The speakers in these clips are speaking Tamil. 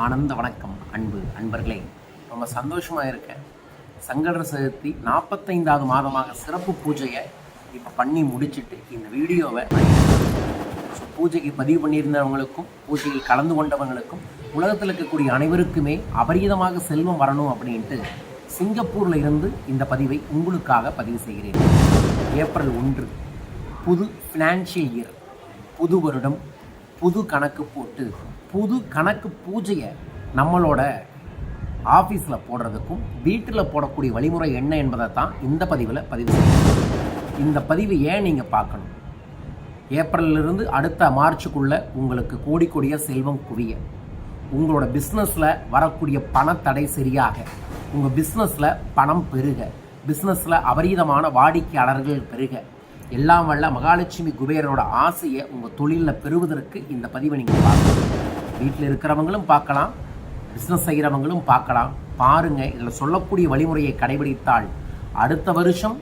ஆனந்த வணக்கம் அன்பு அன்பர்களே. ரொம்ப சந்தோஷமாக இருக்கேன். சங்கடர் சதுர்த்தி நாற்பத்தைந்தாவது மாதமாக சிறப்பு பூஜையை இப்போ பண்ணி முடிச்சிட்டு இந்த வீடியோவை ஸோ பூஜைக்கு பதிவு பண்ணியிருந்தவங்களுக்கும் பூஜையில் கலந்து கொண்டவங்களுக்கும் உலகத்தில் இருக்கக்கூடிய அனைவருக்குமே அபரீதமாக செல்வம் வரணும் அப்படின்ட்டு சிங்கப்பூரில் இருந்து இந்த பதிவை உங்களுக்காக பதிவு செய்கிறேன். ஏப்ரல் ஒன்று புது ஃபினான்ஷியல் இயர் புது வருடம் புது கணக்கு போட்டு புது கணக்கு பூஜையை நம்மளோட ஆஃபீஸில் போடுறதுக்கும் வீட்டில் போடக்கூடிய வழிமுறை என்ன என்பதை தான் இந்த பதிவில் பதிவு செய்யணும். இந்த பதிவு ஏன் நீங்கள் பார்க்கணும்? ஏப்ரல்லிருந்து அடுத்த மார்ச்சுக்குள்ளே உங்களுக்கு கோடி கோடிய செல்வம் குவிய உங்களோட பிஸ்னஸில் வரக்கூடிய பணத்தடை சரியாக உங்கள் பிஸ்னஸில் பணம் பெருக பிஸ்னஸில் அபரீதமான வாடிக்கையாளர்கள் பெருக எல்லாம் வல்ல மகாலட்சுமி குபேரனோட ஆசையை உங்கள் தொழிலில் பெறுவதற்கு இந்த பதிவை நீங்கள் பார்க்கலாம் வீட்டில் இருக்கிறவங்களும் பார்க்கலாம் பிஸ்னஸ் செய்கிறவங்களும் பார்க்கலாம். பாருங்கள் இதில் சொல்லக்கூடிய வழிமுறையை கடைபிடித்தால் அடுத்த வருஷம்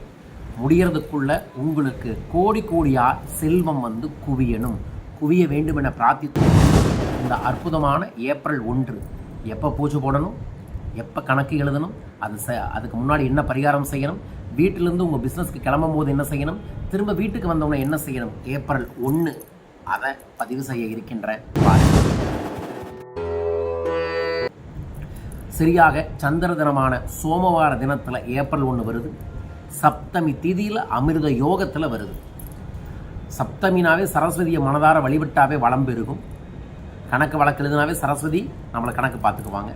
முடியறதுக்குள்ள உங்களுக்கு கோடி கோடியாக செல்வம் வந்து குவியணும். குவிய வேண்டும் என பிரார்த்தித்து இந்த அற்புதமான ஏப்ரல் ஒன்று. எப்போ பூஜை போடணும்? எப்போ கணக்கு எழுதணும்? அது ச அதுக்கு முன்னாடி என்ன பரிகாரம் செய்யணும்? வீட்டிலேருந்து உங்கள் பிஸ்னஸ்க்கு கிளம்பும் போது என்ன செய்யணும்? திரும்ப வீட்டுக்கு வந்தவங்க என்ன செய்யணும்? ஏப்ரல் ஒன்று அதை பதிவு செய்ய இருக்கின்ற சரியாக சந்திர தினமான சோமவார தினத்தில் ஏப்ரல் ஒன்று வருது. சப்தமி திதியில் அமிர்த யோகத்தில் வருது. சப்தமினாவே சரஸ்வதியை மனதார வழிபட்டாவே வளம் பெருகும். கணக்கு வழக்கு எழுதினாவே சரஸ்வதி நம்மளை கணக்கு பார்த்துக்குவாங்க.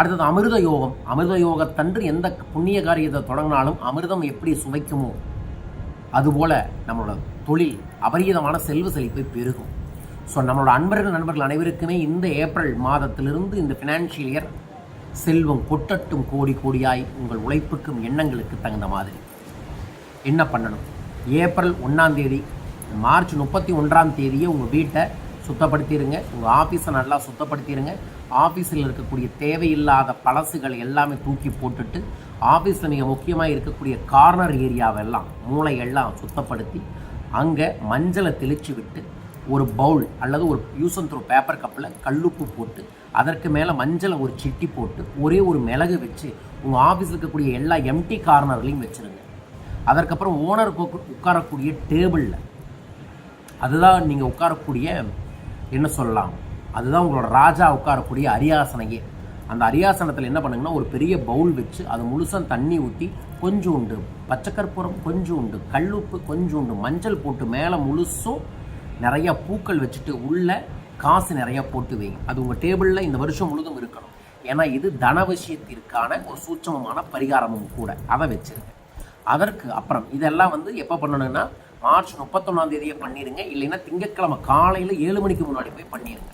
அடுத்தது அமிர்த யோகம். அமிர்த யோகத்தன்று எந்த புண்ணிய காரியத்தை தொடங்கினாலும் அமிர்தம் எப்படி சுவைக்குமோ அதுபோல் நம்மளோட தொழில் அபரீதமான செல்வ செழிப்பை பெருகும். ஸோ நம்மளோட அன்பர்கள் நண்பர்கள் அனைவருக்குமே இந்த ஏப்ரல் மாதத்திலிருந்து இந்த ஃபினான்ஷியல் இயர் செல்வம் கொட்டட்டும் கோடி கோடியாய் உங்கள் உழைப்புக்கும் எண்ணங்களுக்கு தகுந்த மாதிரி. என்ன பண்ணணும்? ஏப்ரல் ஒன்றாம் தேதி மார்ச் முப்பத்தி ஒன்றாம் தேதியே உங்கள் வீட்டை சுத்தப்படுத்திடுங்க உங்கள் ஆஃபீஸை நல்லா சுத்தப்படுத்திடுங்க ஆஃபீஸில் இருக்கக்கூடிய தேவையில்லாத பழசுகளை எல்லாமே தூக்கி போட்டுட்டு ஆஃபீஸில் மிக முக்கியமாக இருக்கக்கூடிய கார்னர் ஏரியாவெல்லாம் மூளை எல்லாம் சுத்தப்படுத்தி அங்கே மஞ்சளை தெளித்து விட்டு ஒரு பவுல் அல்லது ஒரு யூசன் அண்ட் த்ரோ பேப்பர் கப்பில் கல்லுப்பு போட்டு அதற்கு மேலே மஞ்சளை ஒரு சிட்டி போட்டு ஒரே ஒரு மிளகு வச்சு உங்கள் ஆஃபீஸில் இருக்கக்கூடிய எல்லா எம்டி கார்னர்லையும் வச்சுருங்க. அதற்கப்புறம் ஓனர் உட்காரக்கூடிய டேபிளில் அதுதான் நீங்கள் உட்காரக்கூடிய என்ன சொல்லலாம்? அதுதான் உங்களோட ராஜா உட்காரக்கூடிய அரியாசனையே. அந்த அரியாசனத்தில் என்ன பண்ணுங்கன்னா ஒரு பெரிய பவுல் வச்சு அது முழுசாக தண்ணி ஊற்றி கொஞ்சோண்டு பச்சைக்கற்பூரம் கொஞ்சோண்டு கல்லுப்பு கொஞ்சோண்டு மஞ்சள் போட்டு மேலே முழுசும் நிறையா பூக்கள் வச்சுட்டு உள்ளே காசு நிறையா போட்டு வைங்க அது உங்கள் டேபிளில் இந்த வருஷம் முழுதும் இருக்கணும். ஏன்னா இது தன விஷயத்திற்கான ஒரு சூட்சமமான பரிகாரமும் கூட. அதை வச்சுருங்க. அதற்கு அப்புறம் இதெல்லாம் வந்து எப்போ பண்ணணும்னா மார்ச் முப்பத்தொன்னாம் தேதியை பண்ணிடுங்க இல்லைன்னா திங்கட்கிழமை காலையில் ஏழு மணிக்கு முன்னாடி போய் பண்ணிடுங்க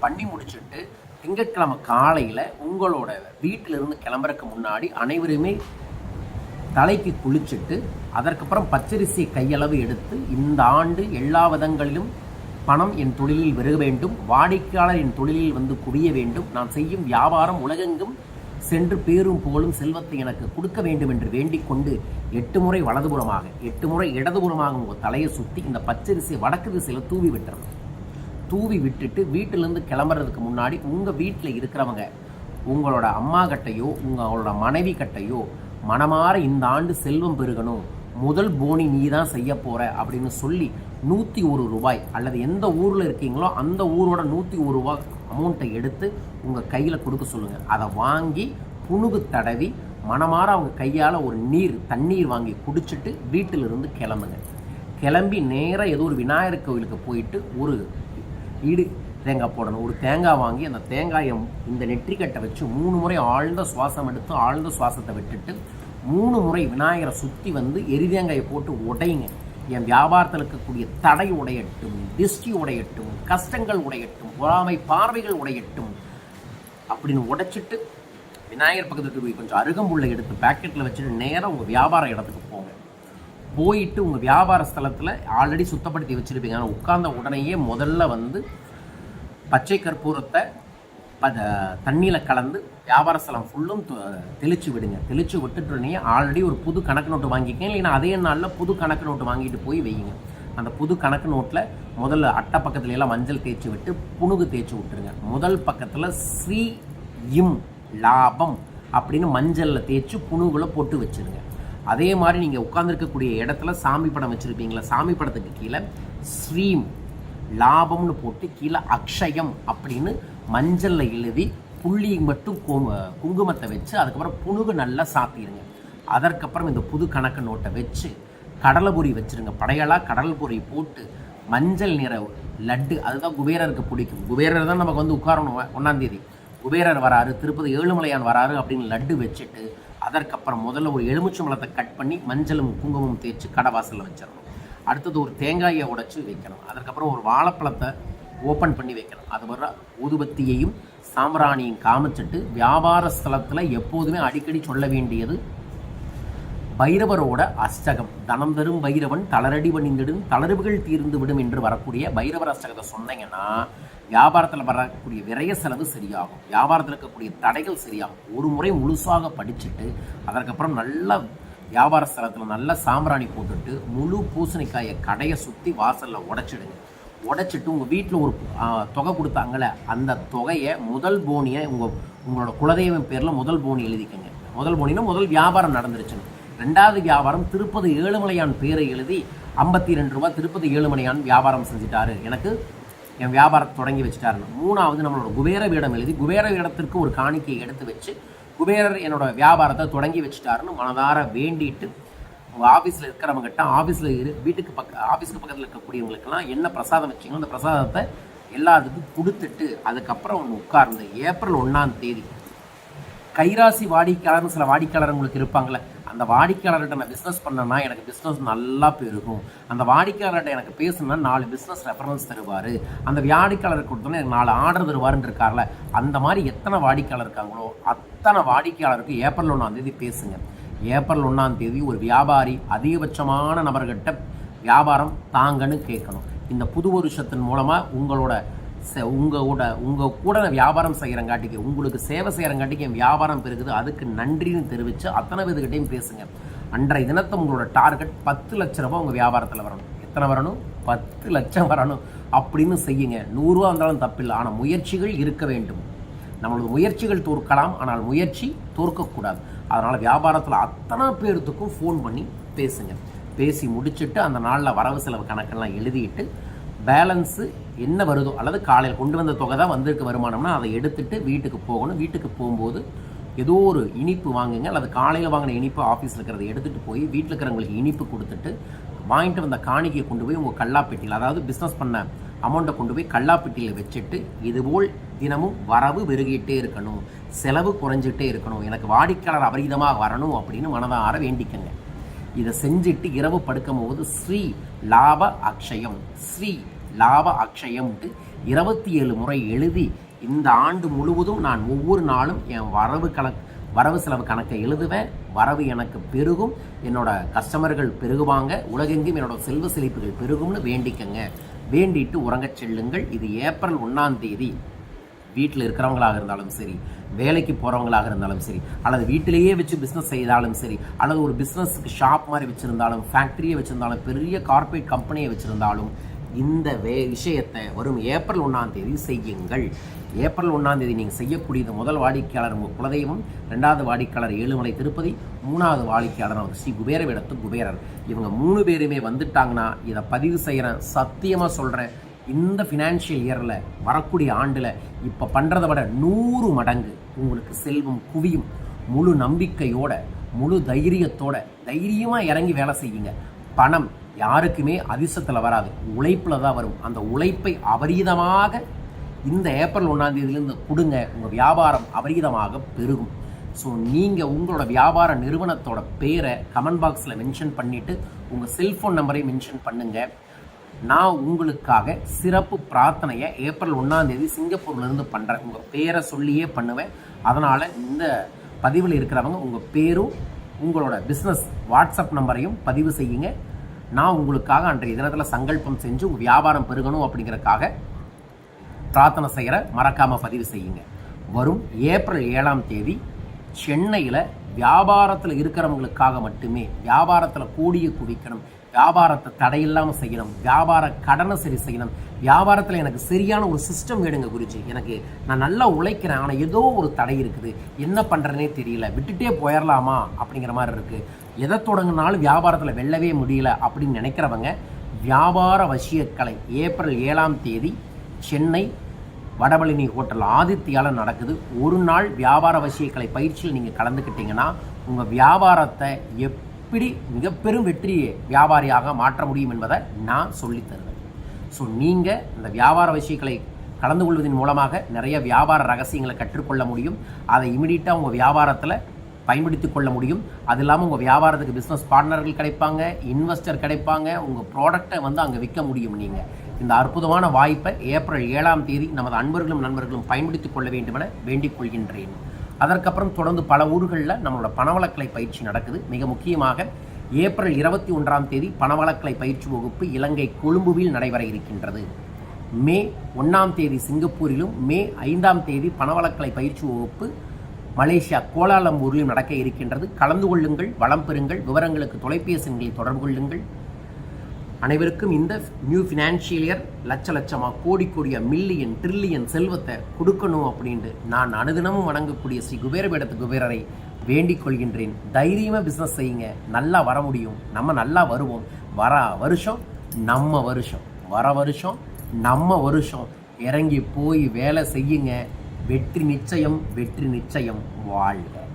பண்ணி முடிச்சுட்டு திங்கட்கிழமை காலையில் உங்களோட வீட்டிலிருந்து கிளம்புறதுக்கு முன்னாடி அனைவருமே தலைக்கு குளிச்சுட்டு அதற்கப்புறம் பச்சரிசி கையளவு எடுத்து இந்த ஆண்டு எல்லா விதங்களிலும் பணம் என் தொழிலில் வருக வேண்டும். வாடிக்கையாளர் என் தொழிலில் வந்து குவிய வேண்டும். நான் செய்யும் வியாபாரம் உலகெங்கும் சென்று பேரும் புகழும் செல்வத்தை எனக்கு கொடுக்க வேண்டும் என்று வேண்டிக் கொண்டு எட்டு முறை வலதுபுறமாக எட்டு முறை இடதுபுறமாக உங்கள் தலையை சுற்றி இந்த பச்சரிசியை வடக்கு திசையில் தூவி விட்டுறது தூவி விட்டுட்டு வீட்டிலேருந்து கிளம்புறதுக்கு முன்னாடி உங்கள் வீட்டில் இருக்கிறவங்க உங்களோட அம்மா கட்டையோ உங்களோட மனைவி கட்டையோ மனமாற இந்த ஆண்டு செல்வம் பெருகணும். முதல் போனி நீ தான் செய்ய போகிற அப்படின்னு சொல்லி நூற்றி ஒரு ரூபாய் அல்லது எந்த ஊரில் இருக்கீங்களோ அந்த ஊரோட நூற்றி ஒரு ரூபாய் அமௌண்ட்டை எடுத்து உங்கள் கையில் கொடுக்க சொல்லுங்கள் அதை வாங்கி புணுகு தடவி மனமாற அவங்க கையால் ஒரு நீர் தண்ணீர் வாங்கி குடிச்சிட்டு வீட்டிலிருந்து கிளம்புங்க. கிளம்பி நேராக ஏதோ ஒரு விநாயகர் கோவிலுக்கு போயிட்டு ஒரு ஈடு தேங்காய் போடணும். ஒரு தேங்காய் வாங்கி அந்த தேங்காயை இந்த நெற்றிக்கட்டை வச்சு மூணு முறை ஆழ்ந்த சுவாசம் எடுத்து ஆழ்ந்த சுவாசத்தை விட்டுட்டு மூணு முறை விநாயகரை சுற்றி வந்து எரி தேங்காயை போட்டு உடையுங்க என் வியாபாரத்தில் இருக்கக்கூடிய தடை உடையட்டும் திஷ்டி உடையட்டும் கஷ்டங்கள் உடையட்டும் பொறாமை பார்வைகள் உடையட்டும் அப்படின்னு உடைச்சிட்டு விநாயகர் பக்கத்துக்கு போய் கொஞ்சம் அருகம்புல்லை எடுத்து பேக்கெட்டில் வச்சுட்டு நேராக உங்கள் வியாபார இடத்துக்கு போங்க. போயிட்டு உங்கள் வியாபார ஸ்தலத்தில் ஆல்ரெடி சுத்தப்படுத்தி வச்சுருப்பீங்க. ஆனால் உட்கார்ந்த உடனேயே முதல்ல வந்து பச்சை கற்பூரத்தை அதை தண்ணியில் கலந்து வியாபார ஸ்தலம் ஃபுல்லும் தெளிச்சு விடுங்க. தெளிச்சு விட்டுட்டுனே ஆல்ரெடி ஒரு புது கணக்கு நோட்டு வாங்கிக்கேன் இல்லைன்னா அதே நாளில் புது கணக்கு நோட்டு வாங்கிட்டு போய் வைங்க அந்த புது கணக்கு நோட்டில் முதல்ல அட்டை பக்கத்துல எல்லாம் மஞ்சள் தேய்ச்சி விட்டு புணுகு தேய்ச்சி விட்டுருங்க. முதல் பக்கத்தில் ஸ்ரீ இம் லாபம் அப்படின்னு மஞ்சளில் தேய்ச்சி புணுகுல போட்டு வச்சிருங்க. அதே மாதிரி நீங்கள் உட்காந்துருக்கக்கூடிய இடத்துல சாமி படம் வச்சுருப்பீங்களா? சாமி படத்துக்கு கீழே ஸ்ரீம் லாபம்னு போட்டு கீழே அக்ஷயம் அப்படின்னு மஞ்சளில் எழுதி புள்ளி மட்டும் கு- குங்குமத்தை வச்சு அதுக்கப்புறம் புணுகு நல்லா சாத்திடுங்க. அதற்கப்புறம் இந்த புது கணக்கு நோட்டை வச்சு கடலைபுரி வச்சுருங்க. படையலாக கடல்பொரி போட்டு மஞ்சள் நிற லட்டு அதுதான் குபேரருக்கு பிடிக்கும். குபேரர் தான் நமக்கு வந்து உட்காரணும் ஒன்றாந்தேதி குபேரர் வராரு திருப்பதி ஏழுமலையான் வராரு அப்படின்னு லட்டு வச்சுட்டு அதற்கப்புறம் முதல்ல ஒரு எலுமிச்சம்பழத்தை கட் பண்ணி மஞ்சளும் குங்குமம் தேய்ச்சி கடை வாசலில் வச்சிடணும். அடுத்தது ஒரு தேங்காயை உடச்சி வைக்கணும். அதற்கப்புறம் ஒரு வாழைப்பழத்தை ஓப்பன் பண்ணி வைக்கணும். அது வர ஊதுபத்தியையும் சாம்பிராணியும் காமிச்சிட்டு வியாபார ஸ்தலத்தில் எப்போதுமே அடிக்கடி சொல்ல வேண்டியது பைரவரோட அஷ்டகம். தனம் தரும் பைரவன் தளரடி பணிந்திடும் தளர்வுகள் தீர்ந்து விடும் என்று வரக்கூடிய பைரவர் அஷ்டகத்தை சொன்னீங்கன்னா வியாபாரத்தில் வரக்கூடிய விரைய செலவு சரியாகும். வியாபாரத்தில் இருக்கக்கூடிய தடைகள் சரியாகும். ஒரு முறை முழுசாக படிச்சுட்டு அதற்கப்புறம் நல்ல வியாபார ஸ்தலத்தில் நல்ல சாம்பிராணி போட்டுட்டு முழு பூசணிக்காயை கடையை சுற்றி வாசலில் உடைச்சிடுங்க. உடைச்சிட்டு உங்கள் வீட்டில் ஒரு தொகை கொடுத்தாங்கல்ல அந்த தொகையை முதல் போனியை உங்கள் உங்களோட குலதெய்வம் பேரில் முதல் போனி எழுதிக்கங்க. முதல் போனினா முதல் வியாபாரம் நடந்துருச்சுன்னு. ரெண்டாவது வியாபாரம் திருப்பதி ஏழுமலையான் பேரை எழுதி ஐம்பத்தி ரெண்டு ரூபா திருப்பதி ஏழுமலையான் வியாபாரம் செஞ்சுட்டாரு. எனக்கு என் வியாபாரத்தை தொடங்கி வச்சுட்டாருன்னு. மூணாவது நம்மளோட குபேர வீடம் எழுதி குபேர வீடத்திற்கு ஒரு காணிக்கையை எடுத்து வச்சு குபேரர் என்னோட வியாபாரத்தை தொடங்கி வச்சுட்டாருன்னு மனதார வேண்டிட்டு ஆஃபீஸில் இருக்கிறவங்ககிட்ட ஆஃபீஸில் இரு வீட்டுக்கு பக்க ஆஃபீஸுக்கு பக்கத்தில் இருக்கக்கூடியவங்களுக்கெல்லாம் என்ன பிரசாதம் வச்சிங்களோ அந்த பிரசாதத்தை எல்லாத்துக்கும் கொடுத்துட்டு அதுக்கப்புறம் ஒன்று உட்கார்ந்து ஏப்ரல் ஒன்றாம் தேதி கைராசி வாடிக்கையாளர்னு சில வாடிக்கையாளர் உங்களுக்கு இருப்பாங்களே அந்த வாடிக்கையாளர்கிட்ட நான் பிஸ்னஸ் பண்ணேன்னா எனக்கு பிஸ்னஸ் நல்லா பெருகும். அந்த வாடிக்கையாளர்கிட்ட எனக்கு பேசணும்னா நாலு பிஸ்னஸ் ரெஃபரன்ஸ் தருவார். அந்த வாடிக்கையாளருக்கு கொடுத்தோன்னே எனக்கு நாலு ஆர்டர் தருவாருன்னு இருக்கார்ல அந்த மாதிரி எத்தனை வாடிக்கையாளர் இருக்காங்களோ அத்தனை வாடிக்கையாளருக்கு ஏப்ரல் ஒன்றாம் தேதி பேசுங்க. ஏப்ரல் ஒன்றாம் தேதி ஒரு வியாபாரி அதிகபட்சமான நபர்கிட்ட வியாபாரம் தாங்கன்னு கேட்கணும். இந்த புது வருஷத்தின் மூலமாக உங்களோட செ- உங்களோட உங்கள் கூட நான் வியாபாரம் செய்கிறங்காட்டிக்கு உங்களுக்கு சேவை செய்கிறங்காட்டிக்கு என் வியாபாரம் பெருகுது அதுக்கு நன்றின்னு தெரிவித்து அத்தனை பேர்கிட்டையும் பேசுங்க. அன்றைய தினத்தை உங்களோட டார்கெட் பத்து லட்ச ரூபா உங்கள் வியாபாரத்தில் வரணும். எத்தனை வரணும்? பத்து லட்சம் வரணும். அப்படின்னு செய்யுங்க. நூறுரூவா வந்தாலும் தப்பில்லை. ஆனால் முயற்சிகள் இருக்க வேண்டும். நம்மளோட முயற்சிகள் தோற்கலாம். ஆனால் முயற்சி தோற்கக்கூடாது. அதனால் வியாபாரத்தில் அத்தனை பேர்த்துக்கும் ஃபோன் பண்ணி பேசுங்க. பேசி முடிச்சுட்டு அந்த நாளில் வரவு செலவு கணக்கெல்லாம் எழுதிட்டு பேலன்ஸு என்ன வருதோ அல்லது காலையில் கொண்டு வந்த தொகை தான் வந்திருக்கு வருமானம்னா அதை எடுத்துகிட்டு வீட்டுக்கு போகணும். வீட்டுக்கு போகும்போது ஏதோ ஒரு இனிப்பு வாங்குங்க. அல்லது காலையில் வாங்கின இனிப்பு ஆஃபீஸில் இருக்கிறத எடுத்துகிட்டு போய் வீட்டில் இருக்கிறவங்களுக்கு இனிப்பு கொடுத்துட்டு வாங்கிட்டு வந்த காணிக்கையை கொண்டு போய் உங்கள் கல்லாப்பெட்டியில் அதாவது பிஸ்னஸ் பண்ண அமௌண்ட்டை கொண்டு போய் கல்லாப்பெட்டியில் வச்சுட்டு இதுபோல் தினமும் வரவு பெருகிட்டே இருக்கணும். செலவு குறைஞ்சிட்டே இருக்கணும். எனக்கு வாடிக்கையாளர் அபரிதமாக வரணும் அப்படின்னு மனதார வேண்டிக்கங்க. இதை செஞ்சுட்டு இரவு படுக்கும்போது ஸ்ரீ லாப அக்ஷயம் ஸ்ரீ லாப அக்ஷயம்ட்டு இருபத்தி ஏழு முறை எழுதி இந்த ஆண்டு முழுவதும் நான் ஒவ்வொரு நாளும் என் வரவு கணக்கு வரவு செலவு கணக்கை எழுதுவேன். வரவு எனக்கு பெருகும். என்னோட கஸ்டமர்கள் பெருகுவாங்க. உலகெங்கும் என்னோட செல்வ செழிப்புகள் பெருகும்னு வேண்டிக்கங்க. வேண்டிட்டு உறங்கச் செல்லுங்கள். இது ஏப்ரல் ஒன்றாம் தேதி. வீட்டில் இருக்கிறவங்களாக இருந்தாலும் சரி வேலைக்கு போகிறவங்களாக இருந்தாலும் சரி அல்லது வீட்டிலேயே வச்சு பிஸ்னஸ் செய்தாலும் சரி அல்லது ஒரு பிஸ்னஸ்க்கு ஷாப் மாதிரி வச்சுருந்தாலும் ஃபேக்ட்ரியை வச்சுருந்தாலும் பெரிய கார்ப்பரேட் கம்பெனியை வச்சுருந்தாலும் இந்த வே விஷயத்தை வரும் ஏப்ரல் ஒன்றாம் தேதி செய்யுங்கள். ஏப்ரல் ஒன்றாம் தேதி நீங்கள் செய்யக்கூடியது முதல் வாடிக்கையாளர் உங்கள் குலதெய்வம் ரெண்டாவது வாடிக்கையாளர் ஏழுமலை திருப்பதி மூணாவது வாடிக்கையாளர் அவர் ஸ்ரீ குபேரவிடத்து குபேரர். இவங்க மூணு பேருமே வந்துட்டாங்கன்னா இதை பதிவு செய்கிறேன் சத்தியமாக சொல்கிறேன் இந்த ஃபினான்ஷியல் இயரில் வரக்கூடிய ஆண்டில் இப்போ பண்ணுறதை விட நூறு மடங்கு உங்களுக்கு செல்வம் குவியும். முழு நம்பிக்கையோட முழு தைரியத்தோட தைரியமாக இறங்கி வேலை செய்யுங்க பணம் யாருக்குமே அதிர்ஷ்டத்தில் வராது. உழைப்பில் தான் வரும். அந்த உழைப்பை அபரீதமாக இந்த ஏப்ரல் ஒன்றாம் தேதியிலேருந்து கொடுங்க. உங்கள் வியாபாரம் அபரீதமாக பெருகும். ஸோ நீங்கள் உங்களோட வியாபார நிறுவனத்தோட பேரை கமெண்ட் பாக்ஸில் மென்ஷன் பண்ணிவிட்டு உங்கள் செல்ஃபோன் நம்பரை மென்ஷன் பண்ணுங்கள் நான் உங்களுக்காக சிறப்பு பிரார்த்தனையை ஏப்ரல் ஒன்றாந்தேதி சிங்கப்பூர்லேருந்து பண்ணுறேன் உங்கள் பேரை சொல்லியே பண்ணுவேன். அதனால் இந்த பதிவில் இருக்கிறவங்க உங்கள் பேரும் உங்களோட பிஸ்னஸ் வாட்ஸ்அப் நம்பரையும் பதிவு செய்யுங்க. நான் உங்களுக்காக அன்றைய தினத்தில் சங்கல்பம் செஞ்சு உங்கள் வியாபாரம் பெருகணும் அப்படிங்கிறக்காக பிரார்த்தனை செய்கிற மறக்காமல் பதிவு செய்யுங்க. வரும் ஏப்ரல் ஏழாம் தேதி சென்னையில் வியாபாரத்தில் இருக்கிறவங்களுக்காக மட்டுமே வியாபாரத்தில் கூடிய குவிக்கணும். வியாபாரத்தை தடையில்லாமல் செய்யணும். வியாபார கடனை சரி செய்யணும். வியாபாரத்தில் எனக்கு சரியான ஒரு சிஸ்டம் வேணுங்க குருஜி. எனக்கு நான் நல்லா உழைக்கிறேன். ஆனால் ஏதோ ஒரு தடை இருக்குது. என்ன பண்ணுறேனே தெரியல. விட்டுட்டே போயிடலாமா அப்படிங்கிற மாதிரி இருக்குது எதை தொடங்கினாலும் வியாபாரத்தில் வெல்லவே முடியல அப்படின்னு நினைக்கிறவங்க வியாபார வசியக்கலை ஏப்ரல் ஏழாம் தேதி சென்னை வடபழனி ஹோட்டல் ஆதித்யால நடக்குது. ஒரு நாள் வியாபார வசியக்கலை பயிற்சியில் நீங்கள் கலந்துக்கிட்டீங்கன்னா உங்கள் வியாபாரத்தை எப்படி மிக பெரும் வெற்றியை வியாபாரியாக மாற்ற முடியும் என்பதை நான் சொல்லித் தருவேன். ஸோ நீங்கள் இந்த வியாபார விஷயங்களை கலந்து கொள்வதன் மூலமாக நிறைய வியாபார ரகசியங்களை கற்றுக்கொள்ள முடியும். அதை இமிடியட்டாக உங்கள் வியாபாரத்தில் பயன்படுத்திக் கொள்ள முடியும். அது இல்லாமல் உங்கள் வியாபாரத்துக்கு பிஸ்னஸ் பார்ட்னர்கள் கிடைப்பாங்க இன்வெஸ்டர் கிடைப்பாங்க உங்கள் ப்ராடக்டை வந்து அங்கே விற்க முடியும் நீங்கள் இந்த அற்புதமான வாய்ப்பை ஏப்ரல் ஏழாம் தேதி நமது அன்பர்களும் நண்பர்களும் பயன்படுத்திக் கொள்ள வேண்டுமென வேண்டிக் கொள்கின்றேன். அதற்கப்புறம் தொடர்ந்து பல ஊர்களில் நம்மளோட பணவளக்கலை பயிற்சி நடக்குது. மிக முக்கியமாக ஏப்ரல் இருபத்தி ஒன்றாம் தேதி பணவளக்கலை பயிற்சி வகுப்பு இலங்கை கொழும்புவில் நடைபெற இருக்கின்றது. மே ஒன்றாம் தேதி சிங்கப்பூரிலும் மே ஐந்தாம் தேதி பணவளக்கலை பயிற்சி வகுப்பு மலேசியா கோலாலம்பூரிலும் நடக்க இருக்கின்றது. கலந்து கொள்ளுங்கள் வளம் பெறுங்கள் விவரங்களுக்கு தொலைபேசி தொடர்பு கொள்ளுங்கள். அனைவருக்கும் இந்த நியூ ஃபினான்ஷியல் இயர் லட்ச லட்சமாக கோடி கோடிய மில்லியன் ட்ரில்லியன் செல்வத்தை கொடுக்கணும் அப்படின்ட்டு நான் அனுதினமும் வணங்கக்கூடிய ஸ்ரீ குபேரபீடத்து குபேரரை வேண்டிக் கொள்கின்றேன். தைரியமாக பிஸ்னஸ் செய்யுங்க. நல்லா வர முடியும். நம்ம நல்லா வருவோம். வர வருஷம் நம்ம வருஷம். வர வருஷம் நம்ம வருஷம். இறங்கி போய் வேலை செய்யுங்க. வெற்றி நிச்சயம் வெற்றி நிச்சயம். வாழ்க.